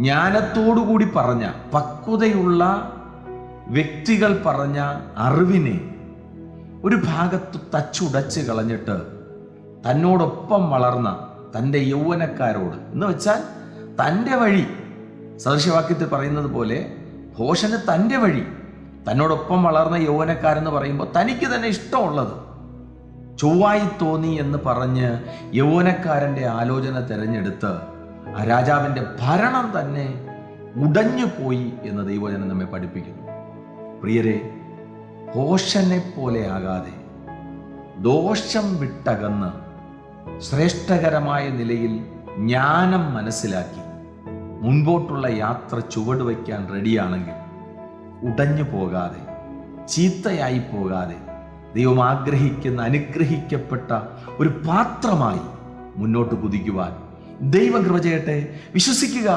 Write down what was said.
ജ്ഞാനത്തോടുകൂടി പറഞ്ഞ പക്വതയുള്ള വ്യക്തികൾ പറഞ്ഞ അറിവിനെ ഒരു ഭാഗത്ത് തച്ചുടച്ച് കളഞ്ഞിട്ട് തന്നോടൊപ്പം വളർന്ന തന്റെ യൗവനക്കാരോട്. എന്ന് വെച്ചാൽ തന്റെ വഴി സദൃശവാക്യത്തിൽ പറയുന്നത് പോലെ ഭോഷന് തന്റെ വഴി തന്നോടൊപ്പം വളർന്ന യൗവനക്കാരെന്ന് പറയുമ്പോൾ തനിക്ക് തന്നെ ഇഷ്ടമുള്ളത്. ചൊവ്വായി തോന്നി എന്ന് പറഞ്ഞ് യൗവനക്കാരന്റെ ആലോചന തിരഞ്ഞെടുത്ത് ആ രാജാവിന്റെ ഭരണം തന്നെ ഉടഞ്ഞു പോയി എന്ന് ദൈവജനം നമ്മെ പഠിപ്പിക്കുന്നു. പ്രിയരെ കോശനെ പോലെ ആകാതെ ദോഷം വിട്ടകന്ന് ശ്രേഷ്ഠകരമായ നിലയിൽ ജ്ഞാനം മനസ്സിലാക്കി മുൻപോട്ടുള്ള യാത്ര ചുവടുവയ്ക്കാൻ റെഡിയാണെങ്കിൽ ഉടഞ്ഞു പോകാതെ ചീത്തയായി പോകാതെ ദൈവം ആഗ്രഹിക്കുന്ന അനുഗ്രഹിക്കപ്പെട്ട ഒരു പാത്രമായി മുന്നോട്ട് കുതിക്കുവാൻ ദൈവകൃപ ചെയ്യട്ടെ. വിശ്വസിക്കുക.